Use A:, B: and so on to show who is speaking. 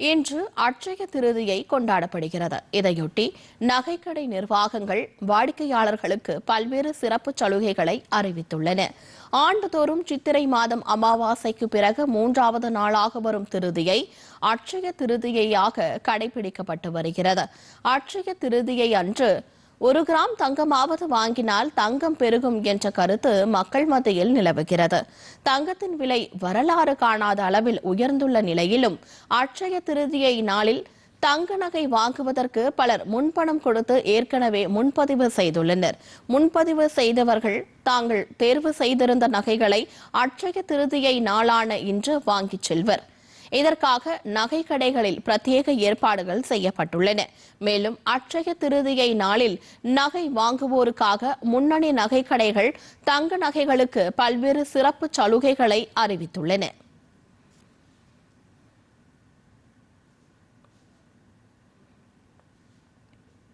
A: இன்று அட்சய திருதியை கொண்டாடப்படுகிறது. இதையொட்டி நகைக்கடை நிர்வாகங்கள் வாடிக்கையாளர்களுக்கு பல்வேறு சிறப்பு சலுகைகளை அறிவித்துள்ளன. ஆண்டுதோறும் சித்திரை மாதம் அமாவாசைக்கு பிறகு மூன்றாவது நாளாக வரும் திருதியை அட்சய திருதியையாக கடைபிடிக்கப்பட்டு வருகிறது. அட்சய திருதியை அன்று ஒரு கிராம் தங்கமாவது வாங்கினால் தங்கம் பெருகும் என்ற கருத்து மக்கள் மத்தியில் நிலவுகிறது. தங்கத்தின் விலை வரலாறு காணாத அளவில் உயர்ந்துள்ள நிலையிலும் அட்சய திருதியை நாளில் தங்க நகை வாங்குவதற்கு பலர் முன்பணம் கொடுத்து ஏற்கனவே முன்பதிவு செய்துள்ளனர். முன்பதிவு செய்தவர்கள் தாங்கள் தேர்வு செய்திருந்த நகைகளை அட்சய திருதியை நாளான இன்று வாங்கிச் செல்வர். இதற்காக நகை கடைகளில் பிரத்யேக ஏற்பாடுகள் செய்யப்பட்டுள்ளன. மேலும் அற்றைய திருதியை நாளில் நகை வாங்குவோருக்காக முன்னணி நகை கடைகள் தங்க நகைகளுக்கு பல்வேறு சிறப்பு சலுகைகளை அறிவித்துள்ளன.